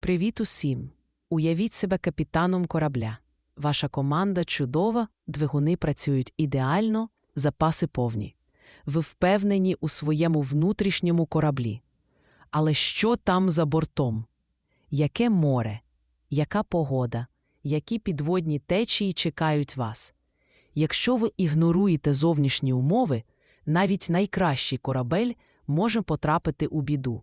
Привіт усім! Уявіть себе капітаном корабля. Ваша команда чудова, двигуни працюють ідеально, запаси повні. Ви впевнені у своєму внутрішньому кораблі. Але що там за бортом? Яке море? Яка погода? Які підводні течії чекають вас? Якщо ви ігноруєте зовнішні умови, навіть найкращий корабель може потрапити у біду.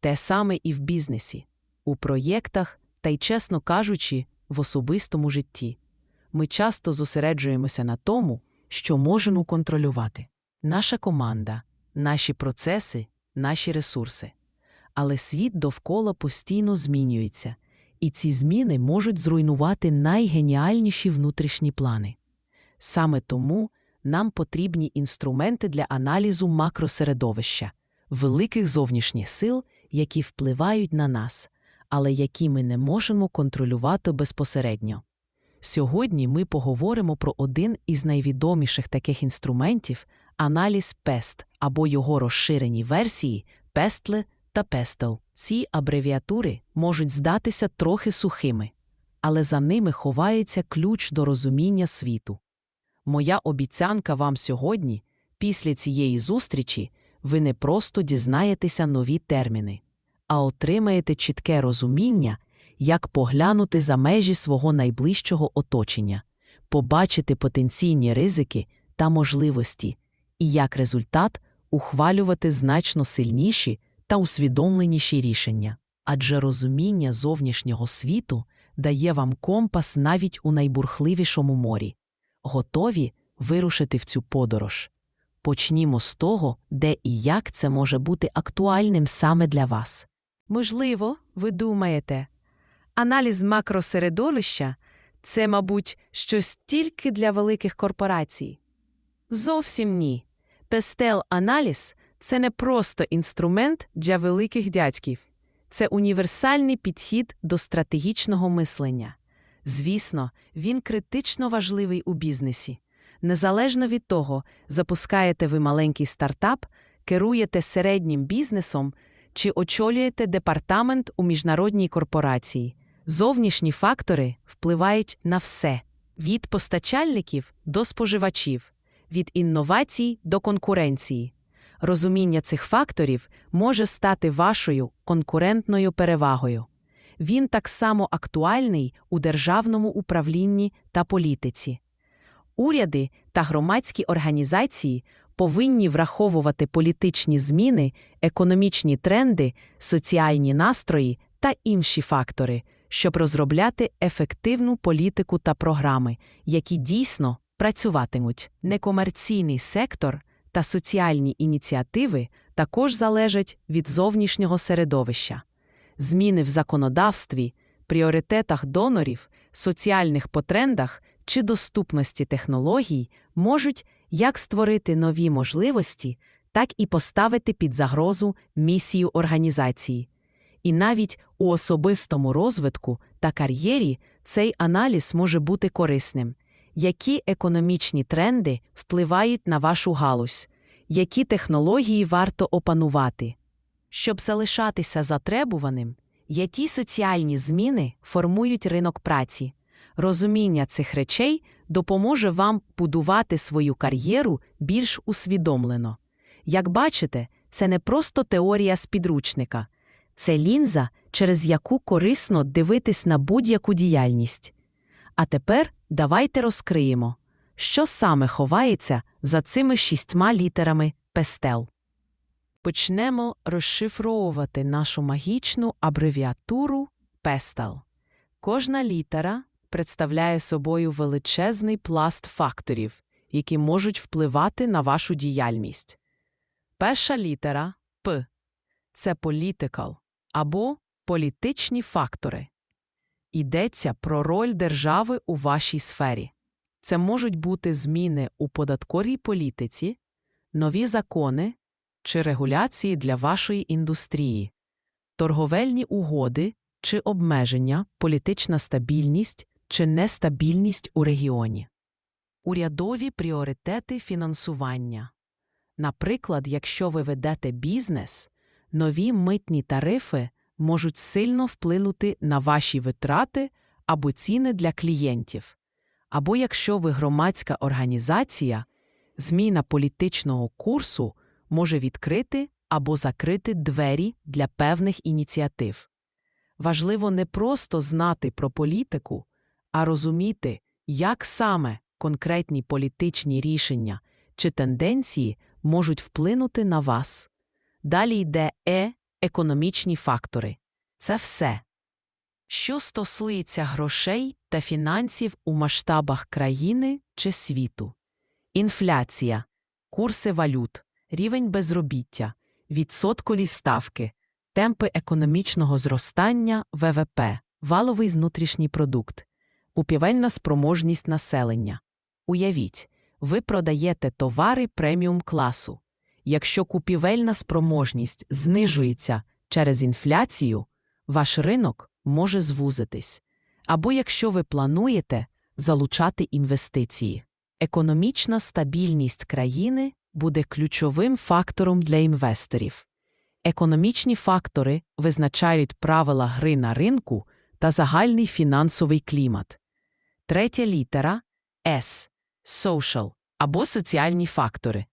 Те саме і в бізнесі, у проєктах та й, чесно кажучи, в особистому житті. Ми часто зосереджуємося на тому, що можемо контролювати наша команда, наші процеси, наші ресурси. Але світ довкола постійно змінюється, і ці зміни можуть зруйнувати найгеніальніші внутрішні плани. Саме тому нам потрібні інструменти для аналізу макросередовища, великих зовнішніх сил, які впливають на нас, але які ми не можемо контролювати безпосередньо. Сьогодні ми поговоримо про один із найвідоміших таких інструментів аналіз PEST або його розширені версії PESTLE та PESTLE. Ці абревіатури можуть здатися трохи сухими, але за ними ховається ключ до розуміння світу. Моя обіцянка вам сьогодні, після цієї зустрічі, ви не просто дізнаєтеся нові терміни, а отримаєте чітке розуміння, як поглянути за межі свого найближчого оточення, побачити потенційні ризики та можливості, і як результат ухвалювати значно сильніші та усвідомленіші рішення. Адже розуміння зовнішнього світу дає вам компас навіть у найбурхливішому морі. Готові вирушити в цю подорож. Почнімо з того, де і як це може бути актуальним саме для вас. Можливо, ви думаєте, аналіз макросередовища це, мабуть, щось тільки для великих корпорацій. Зовсім ні. Пестел-аналіз це не просто інструмент для великих дядьків, це універсальний підхід до стратегічного мислення. Звісно, він критично важливий у бізнесі. Незалежно від того, запускаєте ви маленький стартап, керуєте середнім бізнесом чи очолюєте департамент у міжнародній корпорації. Зовнішні фактори впливають на все від постачальників до споживачів, від інновацій до конкуренції. Розуміння цих факторів може стати вашою конкурентною перевагою. Він так само актуальний у державному управлінні та політиці. Уряди та громадські організації повинні враховувати політичні зміни, економічні тренди, соціальні настрої та інші фактори, щоб розробляти ефективну політику та програми, які дійсно працюватимуть. Некомерційний сектор та соціальні ініціативи також залежать від зовнішнього середовища. Зміни в законодавстві, пріоритетах донорів, соціальних потрендах чи доступності технологій можуть як створити нові можливості, так і поставити під загрозу місію організації. І навіть у особистому розвитку та кар'єрі цей аналіз може бути корисним. Які економічні тренди впливають на вашу галузь, які технології варто опанувати? Щоб залишатися затребуваним, які соціальні зміни формують ринок праці. Розуміння цих речей допоможе вам будувати свою кар'єру більш усвідомлено. Як бачите, це не просто теорія з підручника, це лінза, через яку корисно дивитись на будь-яку діяльність. А тепер давайте розкриємо, що саме ховається за цими шістьма літерами пестел. Почнемо розшифровувати нашу магічну абревіатуру пестел. Кожна літера представляє собою величезний пласт факторів, які можуть впливати на вашу діяльність. Перша літера П це political або політичні фактори. Йдеться про роль держави у вашій сфері. Це можуть бути зміни у податковій політиці, нові закони чи регуляції для вашої індустрії, торговельні угоди чи обмеження, політична стабільність чи нестабільність у регіоні, урядові пріоритети фінансування. Наприклад, якщо ви ведете бізнес, нові митні тарифи можуть сильно вплинути на ваші витрати або ціни для клієнтів. Або якщо ви громадська організація, зміна політичного курсу може відкрити або закрити двері для певних ініціатив. Важливо не просто знати про політику, а розуміти, як саме конкретні політичні рішення чи тенденції можуть вплинути на вас. Далі йде е економічні фактори. Це все. Що стосується грошей та фінансів у масштабах країни чи світу. Інфляція, курси валют, рівень безробіття, відсоткові ставки, темпи економічного зростання ВВП, валовий внутрішній продукт, упівельна спроможність населення. Уявіть, ви продаєте товари преміум класу. Якщо купівельна спроможність знижується через інфляцію, ваш ринок може звузитись. Або якщо ви плануєте залучати інвестиції. Економічна стабільність країни буде ключовим фактором для інвесторів. Економічні фактори визначають правила гри на ринку та загальний фінансовий клімат. Третя літера S social або соціальні фактори.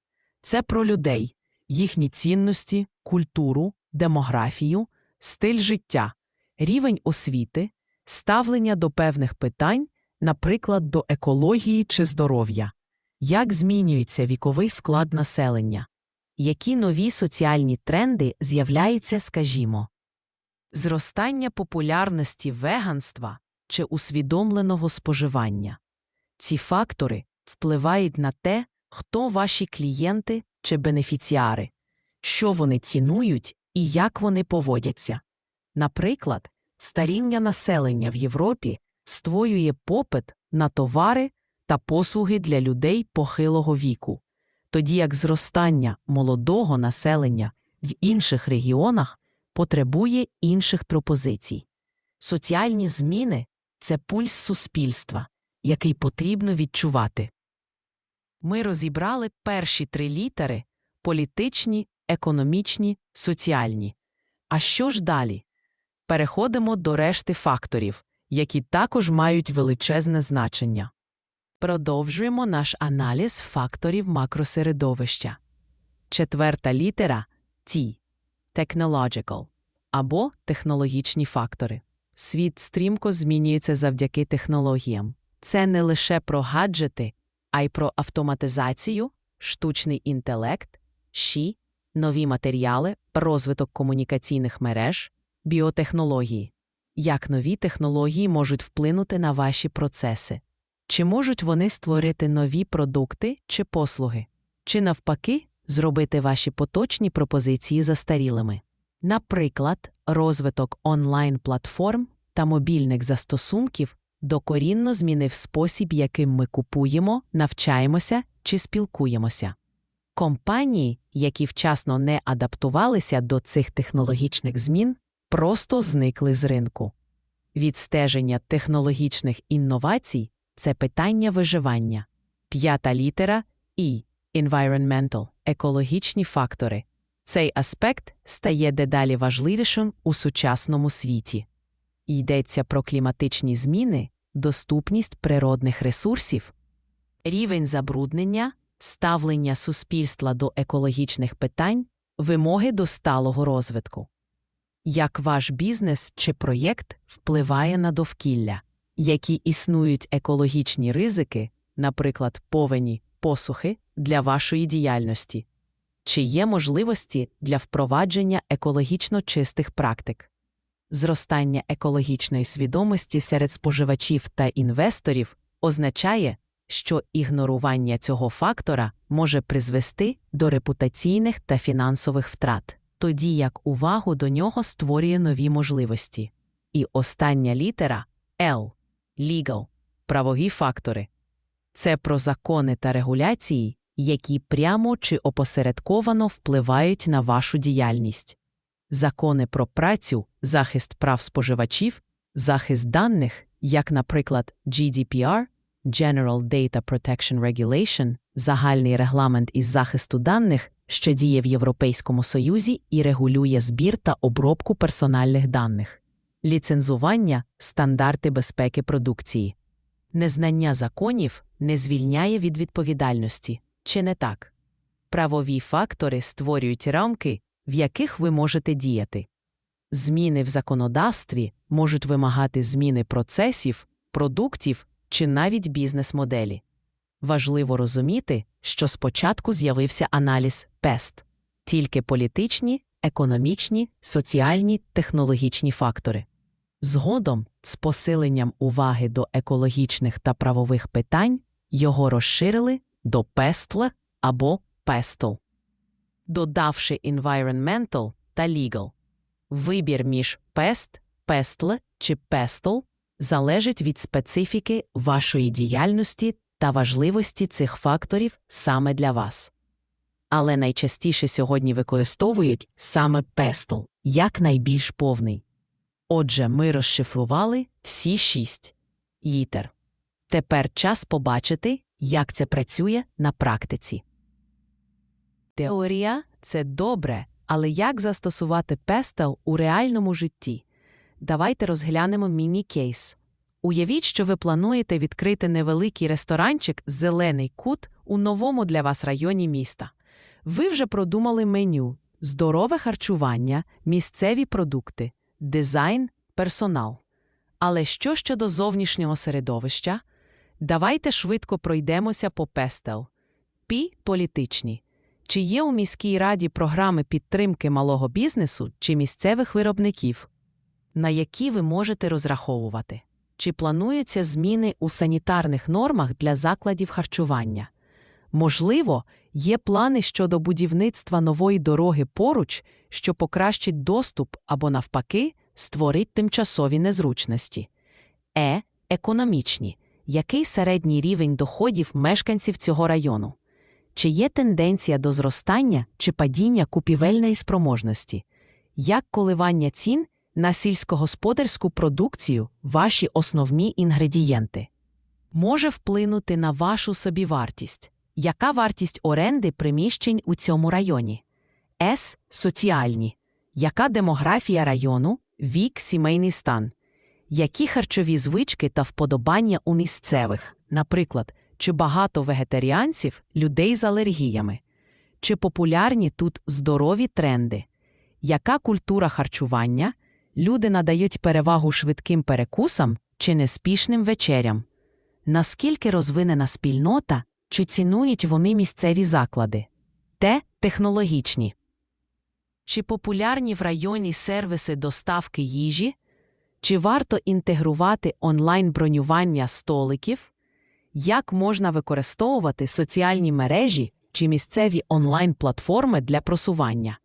Це про людей, їхні цінності, культуру, демографію, стиль життя, рівень освіти, ставлення до певних питань, наприклад, до екології чи здоров'я, як змінюється віковий склад населення, які нові соціальні тренди з'являються, скажімо, зростання популярності веганства чи усвідомленого споживання. Ці фактори впливають на те, хто ваші клієнти чи бенефіціари, що вони цінують і як вони поводяться. Наприклад, старіння населення в Європі створює попит на товари та послуги для людей похилого віку, тоді як зростання молодого населення в інших регіонах потребує інших пропозицій. Соціальні зміни це пульс суспільства, який потрібно відчувати. Ми розібрали перші три літери політичні, економічні, соціальні. А що ж далі? Переходимо до решти факторів, які також мають величезне значення. Продовжуємо наш аналіз факторів макросередовища. Четверта літера T technological або технологічні фактори. Світ стрімко змінюється завдяки технологіям. Це не лише про гаджети, а й про автоматизацію, штучний інтелект, ШІ, нові матеріали, розвиток комунікаційних мереж, біотехнології. Як нові технології можуть вплинути на ваші процеси? Чи можуть вони створити нові продукти чи послуги? Чи навпаки зробити ваші поточні пропозиції застарілими? Наприклад, розвиток онлайн-платформ та мобільних застосунків докорінно змінив спосіб, яким ми купуємо, навчаємося чи спілкуємося. Компанії, які вчасно не адаптувалися до цих технологічних змін, просто зникли з ринку. Відстеження технологічних інновацій це питання виживання. П'ята літера і environmental – екологічні фактори. Цей аспект стає дедалі важливішим у сучасному світі. Йдеться про кліматичні зміни, доступність природних ресурсів, рівень забруднення, ставлення суспільства до екологічних питань, вимоги до сталого розвитку. Як ваш бізнес чи проєкт впливає на довкілля, які існують екологічні ризики, наприклад, повені, посухи для вашої діяльності, чи є можливості для впровадження екологічно чистих практик зростання екологічної свідомості серед споживачів та інвесторів означає, що ігнорування цього фактора може призвести до репутаційних та фінансових втрат, тоді як увагу до нього створює нові можливості. І остання літера L legal – правові фактори. Це про закони та регуляції, які прямо чи опосередковано впливають на вашу діяльність. Закони про працю, захист прав споживачів, захист даних, як, наприклад, GDPR General Data Protection Regulation, загальний регламент із захисту даних що діє в Європейському Союзі і регулює збір та обробку персональних даних, ліцензування, стандарти безпеки продукції. Незнання законів не звільняє від відповідальності, чи не так? Правові фактори створюють рамки, в яких ви можете діяти. Зміни в законодавстві можуть вимагати зміни процесів, продуктів чи навіть бізнес-моделі. Важливо розуміти, що спочатку з'явився аналіз ПЕСТ тільки політичні, економічні, соціальні, технологічні фактори. Згодом, з посиленням уваги до екологічних та правових питань, його розширили до PESTL або PESTL, додавши environmental та legal. Вибір між PEST, PESTL чи PESTL залежить від специфіки вашої діяльності та важливості цих факторів саме для вас. Але найчастіше сьогодні використовують саме PESTL як найбільш повний. Отже, ми розшифрували всі шість літер. Тепер час побачити, як це працює на практиці. Теорія це добре, але як застосувати пестел у реальному житті? Давайте розглянемо міні-кейс. Уявіть, що ви плануєте відкрити невеликий ресторанчик «Зелений кут» у новому для вас районі міста. Ви вже продумали меню, здорове харчування, місцеві продукти, дизайн, персонал. Але що щодо зовнішнього середовища? Давайте швидко пройдемося по пестел. Пі політичні. Чи є у міській раді програми підтримки малого бізнесу чи місцевих виробників, на які ви можете розраховувати? Чи плануються зміни у санітарних нормах для закладів харчування? Можливо, є плани щодо будівництва нової дороги поруч, що покращить доступ або, навпаки, створить тимчасові незручності. Е. Економічні. Який середній рівень доходів мешканців цього району? Чи є тенденція до зростання чи падіння купівельної спроможності? Як коливання цін на сільськогосподарську продукцію ваші основні інгредієнти? Може вплинути на вашу собівартість? Яка вартість оренди приміщень у цьому районі? С. Соціальні. Яка демографія району, вік, сімейний стан? Які харчові звички та вподобання у місцевих, наприклад, чи багато вегетаріанців, людей з алергіями? Чи популярні тут здорові тренди? Яка культура харчування? Люди надають перевагу швидким перекусам чи неспішним вечерям? Наскільки розвинена спільнота, чи цінують вони місцеві заклади? Те технологічні. Чи популярні в районі сервіси доставки їжі? Чи варто інтегрувати онлайн-бронювання столиків? Як можна використовувати соціальні мережі чи місцеві онлайн-платформи для просування?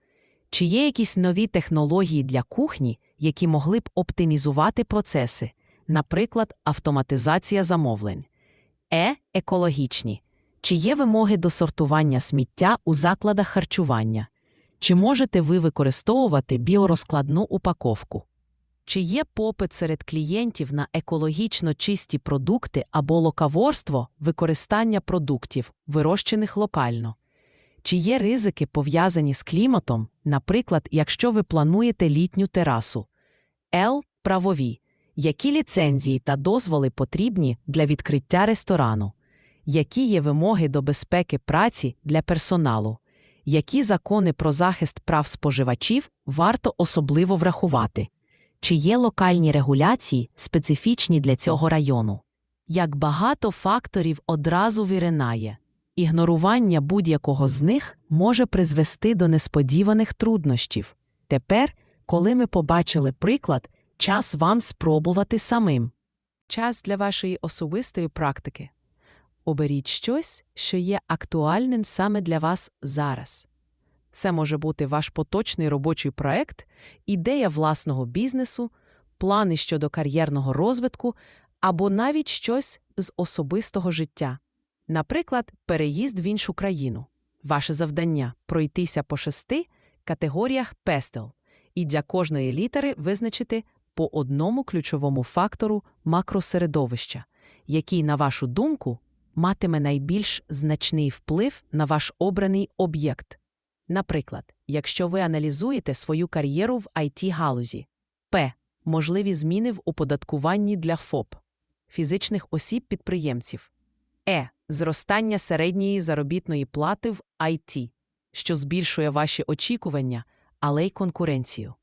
Чи є якісь нові технології для кухні, які могли б оптимізувати процеси, наприклад, автоматизація замовлень? Е. Екологічні. Чи є вимоги до сортування сміття у закладах харчування? Чи можете ви використовувати біорозкладну упаковку? Чи є попит серед клієнтів на екологічно чисті продукти або локаворство використання продуктів, вирощених локально? Чи є ризики пов'язані з кліматом, наприклад, якщо ви плануєте літню терасу? Л. Правові. Які ліцензії та дозволи потрібні для відкриття ресторану? Які є вимоги до безпеки праці для персоналу? Які закони про захист прав споживачів варто особливо врахувати? Чи є локальні регуляції, специфічні для цього району? Як багато факторів одразу виринає, ігнорування будь-якого з них може призвести до несподіваних труднощів. Тепер, коли ми побачили приклад, час вам спробувати самим. Час для вашої особистої практики. Оберіть щось, що є актуальним саме для вас зараз. Це може бути ваш поточний робочий проект, ідея власного бізнесу, плани щодо кар'єрного розвитку або навіть щось з особистого життя. Наприклад, переїзд в іншу країну. Ваше завдання пройтися по шести категоріях пестел і для кожної літери визначити по одному ключовому фактору макросередовища, який, на вашу думку, матиме найбільш значний вплив на ваш обраний об'єкт. Наприклад, якщо ви аналізуєте свою кар'єру в IT-галузі. П. Можливі зміни в оподаткуванні для ФОП, фізичних осіб-підприємців. Е. Зростання середньої заробітної плати в IT, що збільшує ваші очікування, але й конкуренцію.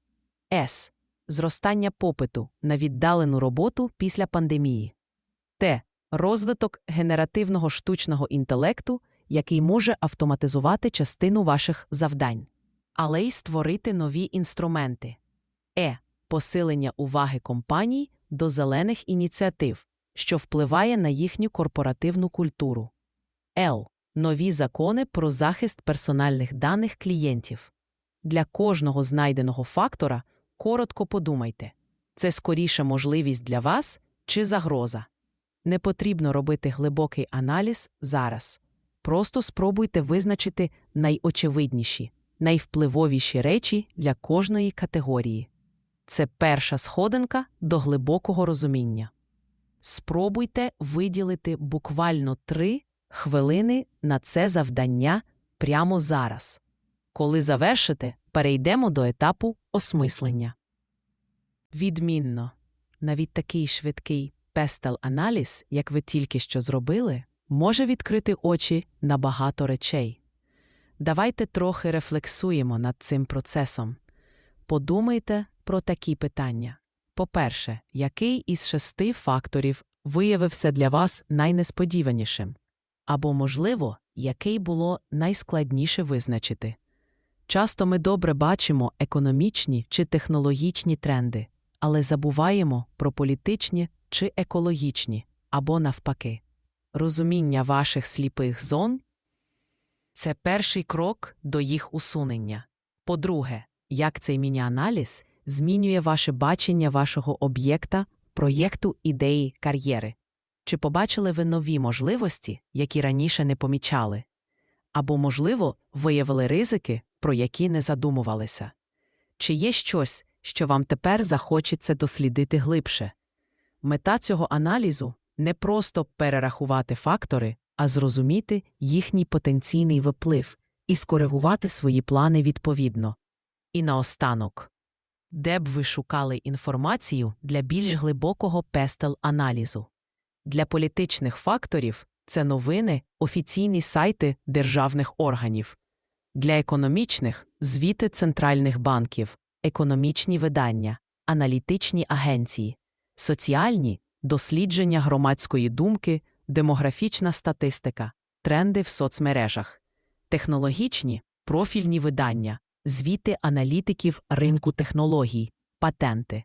С. Зростання попиту на віддалену роботу після пандемії. Т. Розвиток генеративного штучного інтелекту, який може автоматизувати частину ваших завдань, але й створити нові інструменти. Е. Посилення уваги компаній до зелених ініціатив, що впливає на їхню корпоративну культуру. Л. Нові закони про захист персональних даних клієнтів. Для кожного знайденого фактора коротко подумайте це скоріше можливість для вас чи загроза. Не потрібно робити глибокий аналіз зараз. Просто спробуйте визначити найочевидніші, найвпливовіші речі для кожної категорії. Це перша сходинка до глибокого розуміння. Спробуйте виділити буквально три хвилини на це завдання прямо зараз. Коли завершите, перейдемо до етапу осмислення. Відмінно, навіть такий швидкий пестел-аналіз, як ви тільки що зробили, може відкрити очі на багато речей. Давайте трохи рефлексуємо над цим процесом. Подумайте про такі питання. По-перше, який із шести факторів виявився для вас найнесподіванішим? Або, можливо, який було найскладніше визначити? Часто ми добре бачимо економічні чи технологічні тренди, але забуваємо про політичні чи екологічні, або навпаки. Розуміння ваших сліпих зон це перший крок до їх усунення. По-друге, як цей міні-аналіз змінює ваше бачення вашого об'єкта, проєкту ідеї кар'єри. Чи побачили ви нові можливості, які раніше не помічали? Або, можливо, виявили ризики, про які не задумувалися? Чи є щось, що вам тепер захочеться дослідити глибше? Мета цього аналізу не просто перерахувати фактори, а зрозуміти їхній потенційний виплив і скоригувати свої плани відповідно. І наостанок, де б ви шукали інформацію для більш глибокого пестел-аналізу? Для політичних факторів це новини, офіційні сайти державних органів, для економічних звіти центральних банків, економічні видання, аналітичні агенції, соціальні дослідження громадської думки, демографічна статистика, тренди в соцмережах, технологічні профільні видання, звіти аналітиків ринку технологій, патенти,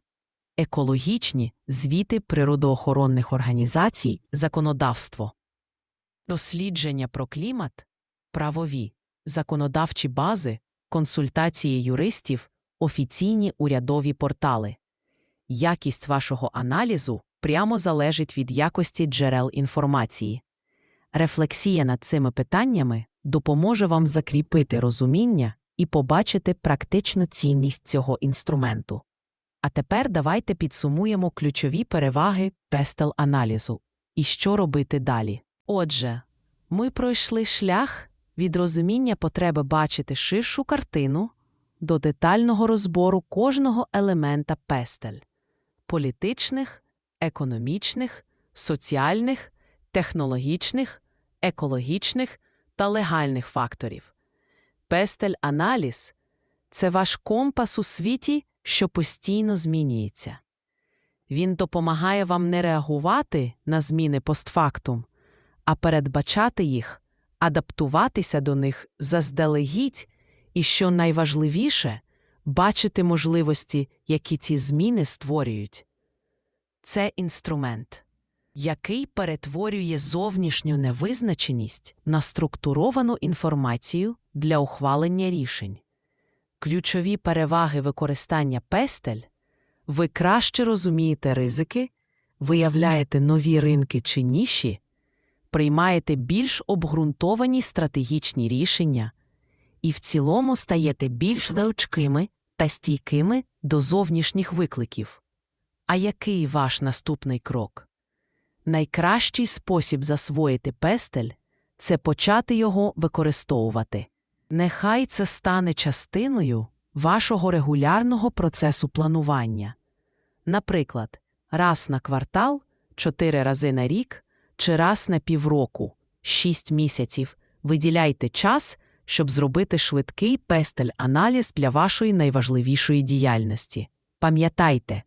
екологічні звіти природоохоронних організацій, законодавство, дослідження про клімат, правові, законодавчі бази, консультації юристів, офіційні урядові портали. Якість вашого аналізу прямо залежить від якості джерел інформації. Рефлексія над цими питаннями допоможе вам закріпити розуміння і побачити практичну цінність цього інструменту. А тепер давайте підсумуємо ключові переваги пестел-аналізу і що робити далі. Отже, ми пройшли шлях від розуміння потреби бачити ширшу картину до детального розбору кожного елемента пестель політичних, економічних, соціальних, технологічних, екологічних та легальних факторів. Пестель-аналіз це ваш компас у світі, що постійно змінюється. Він допомагає вам не реагувати на зміни постфактум, а передбачати їх, адаптуватися до них заздалегідь і, що найважливіше, бачити можливості, які ці зміни створюють. Це інструмент, який перетворює зовнішню невизначеність на структуровану інформацію для ухвалення рішень. Ключові переваги використання пестель ви краще розумієте ризики, виявляєте нові ринки чи ніші, приймаєте більш обґрунтовані стратегічні рішення і в цілому стаєте більш заочкими та стійкими до зовнішніх викликів. А який ваш наступний крок? Найкращий спосіб засвоїти пестель це почати його використовувати. Нехай це стане частиною вашого регулярного процесу планування. Наприклад, раз на квартал, чотири рази на рік чи раз на півроку, шість місяців виділяйте час, щоб зробити швидкий пестель-аналіз для вашої найважливішої діяльності. Пам'ятайте,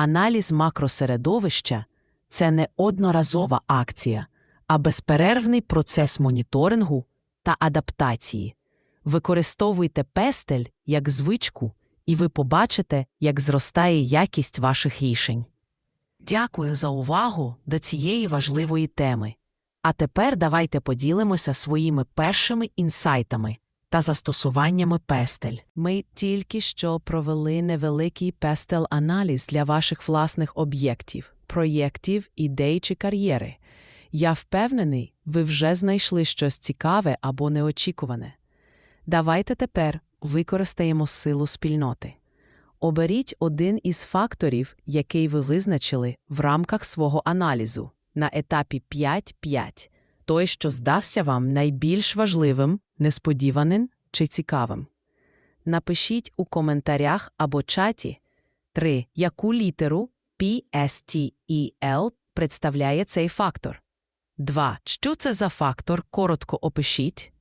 аналіз макросередовища це не одноразова акція, а безперервний процес моніторингу та адаптації. Використовуйте пестель як звичку, і ви побачите, як зростає якість ваших рішень. Дякую за увагу до цієї важливої теми. А тепер давайте поділимося своїми першими інсайтами та застосуваннями пестель. Ми тільки що провели невеликий пестел-аналіз для ваших власних об'єктів, проєктів, ідей чи кар'єри. Я впевнений, ви вже знайшли щось цікаве або неочікуване. Давайте тепер використаємо силу спільноти. Оберіть один із факторів, який ви визначили в рамках свого аналізу на етапі 5-5, той, що здався вам найбільш важливим, несподіваним чи цікавим. Напишіть у коментарях або чаті 3. Яку літеру PSTEL представляє цей фактор? 2. Що це за фактор? Коротко опишіть.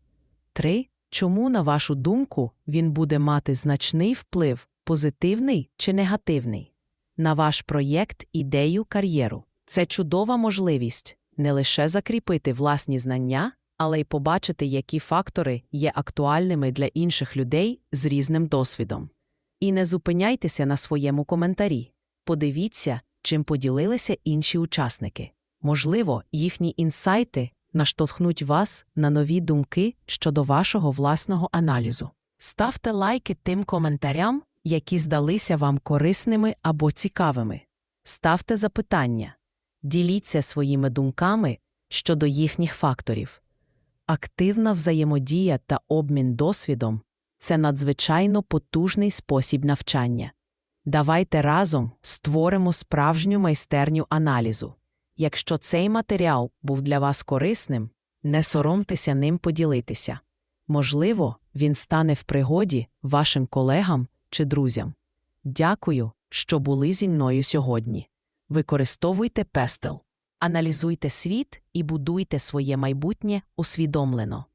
3. Чому, на вашу думку, він буде мати значний вплив, позитивний чи негативний, на ваш проєкт, ідею, кар'єру? Це чудова можливість не лише закріпити власні знання, але й побачити, які фактори є актуальними для інших людей з різним досвідом. І не зупиняйтеся на своєму коментарі. Подивіться, чим поділилися інші учасники. Можливо, їхні інсайти наштовхнуть вас на нові думки щодо вашого власного аналізу. Ставте лайки тим коментарям, які здалися вам корисними або цікавими. Ставте запитання, діліться своїми думками щодо їхніх факторів. Активна взаємодія та обмін досвідом це надзвичайно потужний спосіб навчання. Давайте разом створимо справжню майстерню аналізу. Якщо цей матеріал був для вас корисним, не соромтеся ним поділитися. Можливо, він стане в пригоді вашим колегам чи друзям. Дякую, що були зі мною сьогодні. Використовуйте пестел, аналізуйте світ і будуйте своє майбутнє усвідомлено.